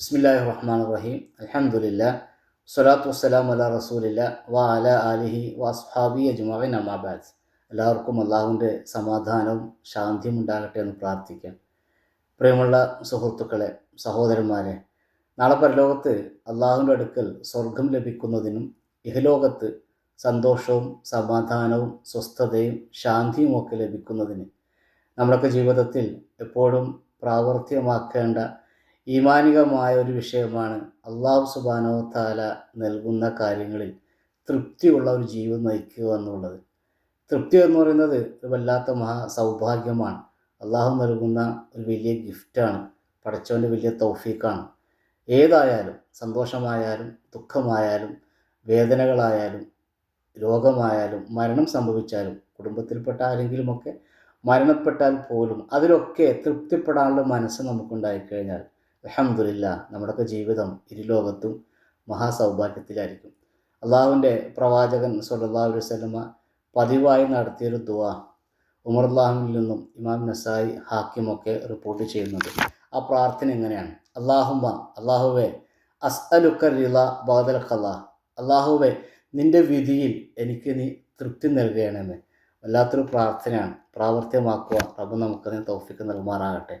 ബിസ്മില്ലാഹി റഹ്മാൻ റഹീം അലഹമുല്ല സ്വലാത്തു വസ്സലാം അല റസൂലില്ല വ അല അലിഹി വസ്ഹാബി അജ്മാവിൻ അമാബാദ് എല്ലാവർക്കും അള്ളാഹുവിന്റെ സമാധാനവും ശാന്തിയും ഉണ്ടാകട്ടെ എന്ന് പ്രാർത്ഥിക്കാം. പ്രിയമുള്ള സുഹൃത്തുക്കളെ സഹോദരന്മാരെ നാളെ പരലോകത്ത് അള്ളാഹുവിന്റെ അടുക്കൽ സ്വർഗം ലഭിക്കുന്നതിനും ഇഹലോകത്ത് സന്തോഷവും സമാധാനവും സ്വസ്ഥതയും ശാന്തിയും ഒക്കെ ലഭിക്കുന്നതിന് നമ്മളൊക്കെ ജീവിതത്തിൽ എപ്പോഴും പ്രാവർത്തികമാക്കേണ്ട ഈമാനികമായ ഒരു വിഷയമാണ് അള്ളാഹു സുബാനോ താല നൽകുന്ന കാര്യങ്ങളിൽ തൃപ്തിയുള്ള ഒരു ജീവിതം നയിക്കുക എന്നുള്ളത്. തൃപ്തി എന്ന് പറയുന്നത് ഒരു വല്ലാത്ത മഹാ സൗഭാഗ്യമാണ്. അള്ളാഹു നൽകുന്ന ഒരു വലിയ ഗിഫ്റ്റാണ് പടച്ചവന്റെ വലിയ തൗഫീക്കാണ് ഏതായാലും സന്തോഷമായാലും ദുഃഖമായാലും വേദനകളായാലും രോഗമായാലും മരണം സംഭവിച്ചാലും കുടുംബത്തിൽപ്പെട്ട ആരെങ്കിലുമൊക്കെ മരണപ്പെട്ടാൽ പോലും അതിലൊക്കെ തൃപ്തിപ്പെടാനുള്ള മനസ്സ് നമുക്കുണ്ടായിക്കഴിഞ്ഞാൽ അലഹമില്ല നമ്മുടെയൊക്കെ ജീവിതം ഇരുലോകത്തും മഹാസൗഭാഗ്യത്തിലായിരിക്കും. അള്ളാഹുവിന്റെ പ്രവാചകൻ സല്ലാ സ്വലമ പതിവായി നടത്തിയൊരു ദുവ ഉമർ അള്ളാഹുവിൽ നിന്നും ഇമാം നസായി ഹാക്കിമൊക്കെ റിപ്പോർട്ട് ചെയ്യുന്നുണ്ട്. ആ പ്രാർത്ഥന എങ്ങനെയാണ്? അള്ളാഹുമ്മ അള്ളാഹുവെ അസ്അലുക്ക റിള ബാദൽ ഖലാ അള്ളാഹുവെ നിന്റെ വിധിയിൽ എനിക്ക് നീ തൃപ്തി നൽകുകയാണെന്ന്. വല്ലാത്തൊരു പ്രാർത്ഥനയാണ്. പ്രാവർത്തികമാക്കുക. റബ്ബ് നമുക്ക് തൗഫിക്ക് നൽകുമാറാകട്ടെ.